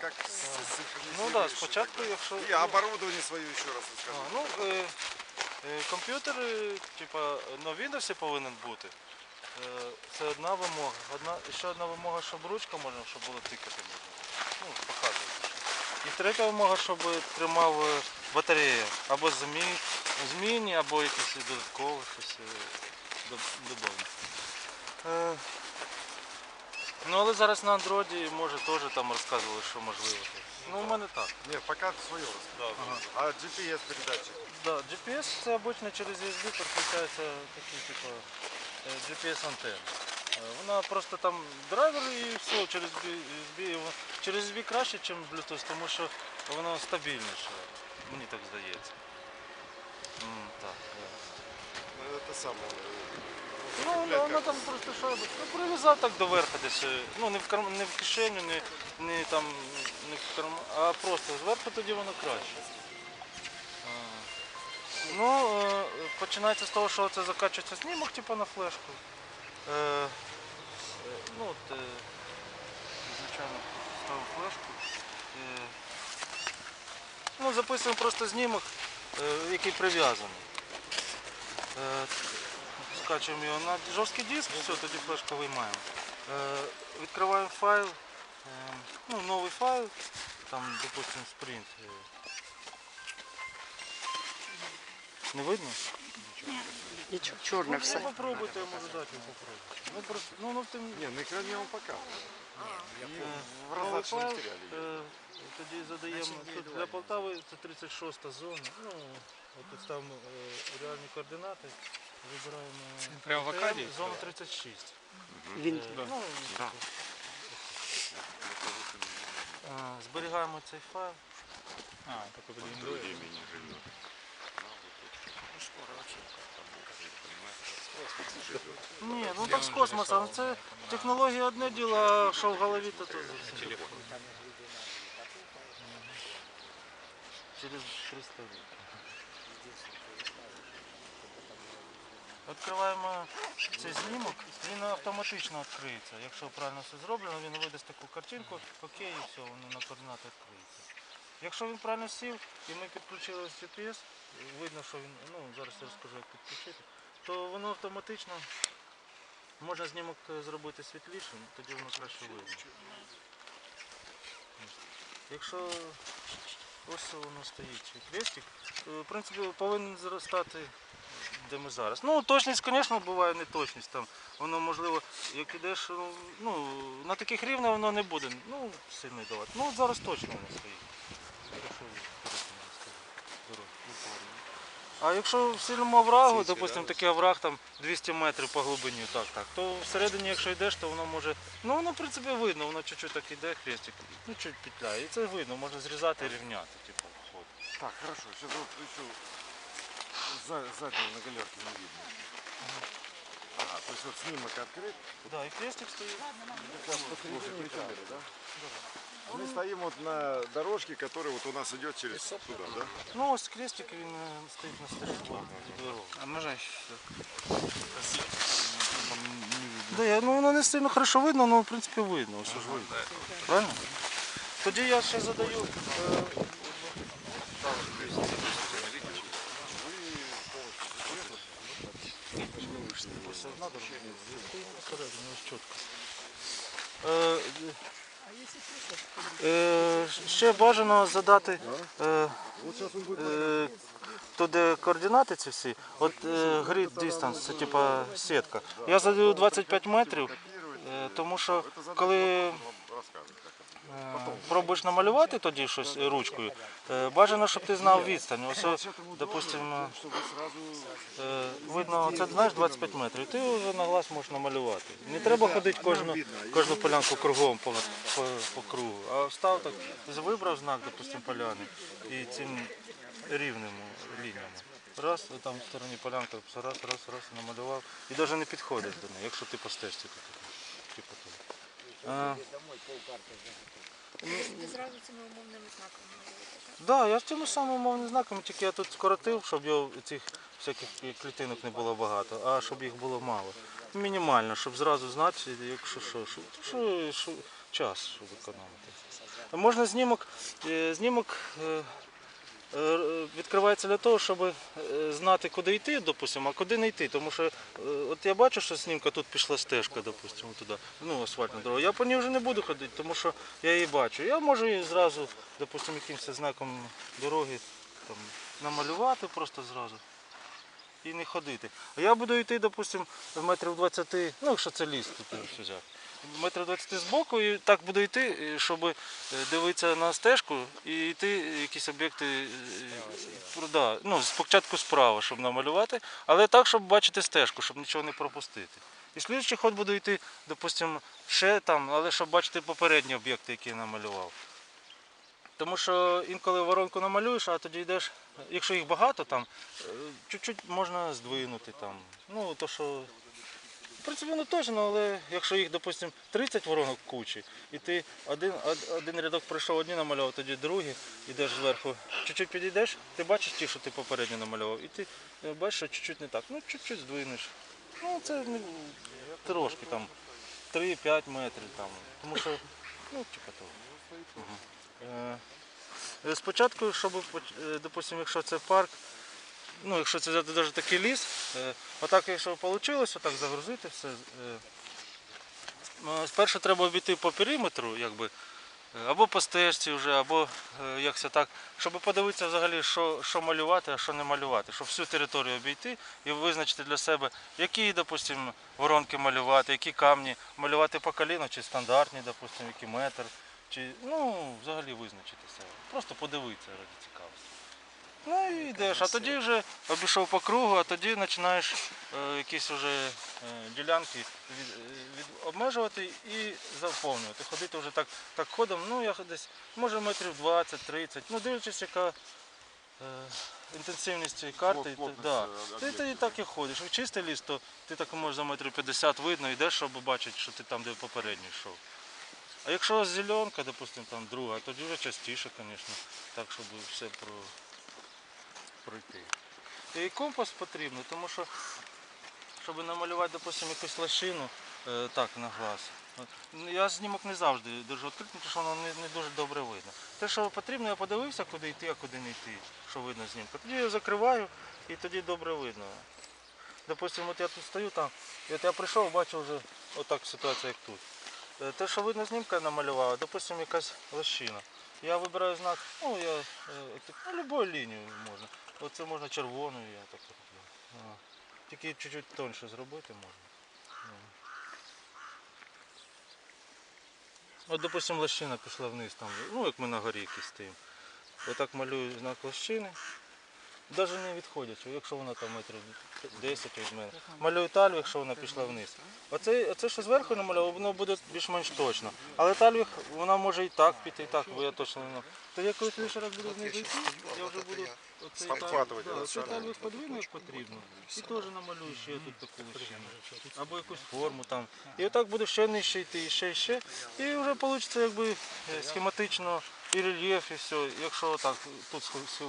как. Ну да, спочатку, якщо. И оборудование свое еще раз. А, ну, е, е, комп'ютер, е, типа, на Windows повинен бути. Е, це одна вимога. Одна, ще одна вимога, щоб ручка можна, щоб було тикати можна. Ну, показувати. І третя вимога, щоб тримав е, батарея. Або змі, змінні, або якісь додаткові щось е, додому. Е, ну, але зараз на андроїді, може, теж там розказували, що можливо. Ну, у мене так. Нет, пока свое рассказывай. Ага. А GPS передатчик? Да, GPS це обычно через USB підключається такий, типу, е, GPS антенна. Е, Вона просто там драйвер і все, через USB, його- через USB краще, ніж Bluetooth, тому що воно стабільніше, мені так здається. М, так, да. Ну, это самое. Ну, воно, воно там просто шайбочка. Ну, прив'язав так до верха десь. Ну, не в карм... не в кишеню, не, не там не в карман, а просто зверху тоді воно краще. А. Ну, е, починається з того, що це закачується знімок, типу на флешку. Е, е, ну, от, е, звичайно, ставив флешку. Е, ну, записуємо просто знімок, е, який прив'язаний. Е, скачуємо його на жорсткий диск, все, тоді флешку виймаємо. Е, відкриваємо файл, е, ну, новий файл, там, допустимо, спринт. е. Не видно? Нічого, чорне Ну, все. попробуйте, я можу дати попробувати. Ну, просто, ну, ну, тим, Не, на экране я вам показывал. е, В новий файл, е, тоді задаємо, тут для Полтави це 36 зона, ну, от тут ставимо е, реальні координати, вибираємо прямо в Акадії? зона 36. Він Е, Ну, е, зберігаємо цей файл. А, такой под Windows. Ні, ну так з космосом. Це технологія одне діло, а що в голові, то то зовсім. Через 300 років. Відкриваємо цей знімок, він автоматично відкриється. Якщо правильно все зроблено, він видасть таку картинку, окей, і все, воно на координати відкриється. Якщо він правильно сів і ми підключили GPS, видно, що він, ну зараз я розкажу, як підключити, то воно автоматично можна знімок е, зробити світлішим, тоді воно краще видно. Якщо ось воно стоїть хрестик, в принципі повинен зростати де ми зараз. Ну, точність, звісно, буває неточність. Там. Воно можливо, як ідеш, ну, ну, на таких рівнях воно не буде ну, сильно давати. Ну от зараз точно воно стоїть. Упорно. А якщо в сильному оврагу, допустимо, такий овраг там 200 метрів по глибині, так, так, то всередині, якщо йдеш, то воно може. Ну воно в принципі видно, воно чуть-чуть так іде, хрестик, ну чуть петляє. І це видно, можна зрізати і рівняти, типу, ход. Так, хорошо. Сейчас вот еще за- задней на галерке не видно. Ага, то есть вот снимок открыт. Да, і хрестик стоїть. Как раз посередине камеры, да? Мы стоим вот на дорожке, которая вот у нас идет через туда, да? Ну ось крестик він е, стоїть на столі. дорогу. А можно еще? Да, я, ну воно не сильно хорошо видно, але в принципі видно, все ж видно. Правильно? Тоді я ще задаю. Е, надо. Е, е, Ще бажано задати е, е, туди координати ці всі. От е, grid distance, це типа сітка. Я задаю 25 метрів, е, тому що коли пробуєш намалювати тоді щось ручкою, е, бажано, щоб ти знав відстань. Ось, допустимо, е, видно, це знаєш 25 метрів, ти вже на глаз можеш намалювати. Не треба ходити кожну, кожну полянку кругом по, по, по кругу, а встав так, вибрав знак, допустимо, поляни і цим рівними лініями. Раз, там в стороні полянка, раз, раз, раз, намалював. І навіть не підходиш до неї, якщо ти по стежці тут. Того. Зразу цими умовними знаками малюєте, так? Да, я з цими самими мовними знаками, тільки я тут скоротив, щоб його цих всяких клітинок не було багато, а щоб їх було мало. Мінімально, щоб зразу знати, якщо що, що, що, що час, щоб економити. Можна знімок, е, знімок е, відкривається для того, щоб е, знати, куди йти, допустимо, а куди не йти. Тому що е, от я бачу, що снімка тут пішла стежка, допустимо, туди, ну, асфальтна дорога. Я по ній вже не буду ходити, тому що я її бачу. Я можу її зразу, допустимо, якимось знаком дороги там, намалювати просто зразу і не ходити. А я буду йти, допустимо, метрів 20, ну якщо це ліс тут взяти. Метрів 20 з боку і так буду йти, щоб е, дивитися на стежку і йти якісь об'єкти е, да, ну, спочатку справа, щоб намалювати, але так, щоб бачити стежку, щоб нічого не пропустити. І слідчий ход буду йти, допустимо, ще там, але щоб бачити попередні об'єкти, які я намалював. Тому що інколи воронку намалюєш, а тоді йдеш, якщо їх багато, там е, чуть-чуть можна здвинути там. Ну, то що. В принципі, ну точно, але якщо їх, допустимо, 30 воронок кучі, і ти один, один рядок пройшов, одні намалював, тоді другий, йдеш зверху, чуть-чуть підійдеш, ти бачиш ті, що ти попередньо намалював, і ти е, бачиш, що чуть-чуть не так. Ну, чуть-чуть здвинеш. Ну, це не, трошки там 3-5 метрів там. Тому що, ну, типа того. Е, Спочатку, щоб, е, допустимо, якщо це парк, ну, якщо це взяти навіть такий ліс, е, отак, якщо вийшло, отак загрузити все. е, е, Спершу треба обійти по периметру, якби, е, або по стежці вже, або е, як це так, щоб подивитися взагалі, що, що малювати, а що не малювати, щоб всю територію обійти і визначити для себе, які, допустимо, воронки малювати, які камні малювати по коліну, чи стандартні, допустимо, який метр. Чи, ну, взагалі визначитися. Просто подивитися ради цікавості. Ну і йдеш, а тоді вже обійшов по кругу, а тоді починаєш е, якісь вже е, ділянки від, е, від, обмежувати і заповнювати. Ходити вже так, так ходом, ну я десь, може метрів 20-30, ну дивлячись, яка е, інтенсивність цієї карти. Плотність, да. е, Ти, ти так і ходиш. В чистий ліс, то ти так можеш за метрів 50 видно, йдеш, щоб бачити, що ти там, де попередній йшов. А якщо зеленка, допустим, там друга, тоді вже частіше, звісно, так, щоб все про... пройти. І компас потрібен, тому що, щоб намалювати, допустим, якусь лощину, е, так, на глаз. Ну, Я знімок не завжди держу відкритим, тому що воно не, не дуже добре видно. Те, що потрібно, я подивився, куди йти, а куди не йти, що видно знімка. Тоді я закриваю і тоді добре видно. Допустимо, от я тут стою там, і от я прийшов, бачу вже отак ситуація, як тут. Е, Те, що видно знімка намалював, допустимо, якась лощина. Я вибираю знак, ну я е, ну, любою лінією можна. Оце можна червоною, я так роблю. Тільки чуть-чуть тоньше зробити можна. Ну. От, допустимо, лощина пішла вниз там, ну як ми на горі якісь стоїмо. Отак малюю знак лощини. Навіть не відходячи, якщо вона там метрів 10 від мене. Малюю талію, якщо вона пішла вниз. Оце, оце що зверху намалював, воно буде більш-менш точно. Але талію вона може і так піти, і так, бо я точно не знаю. То я коли слідчий раз буду знизу йти, я вже буду оцей Обхватувати, да, оцей подвину, потрібно. І теж намалюю ще тут таку лощину. Або якусь форму там. І отак буду ще нижче йти, і ще, і ще. І вже вийде якби е, схематично і рельєф, і все. Якщо так тут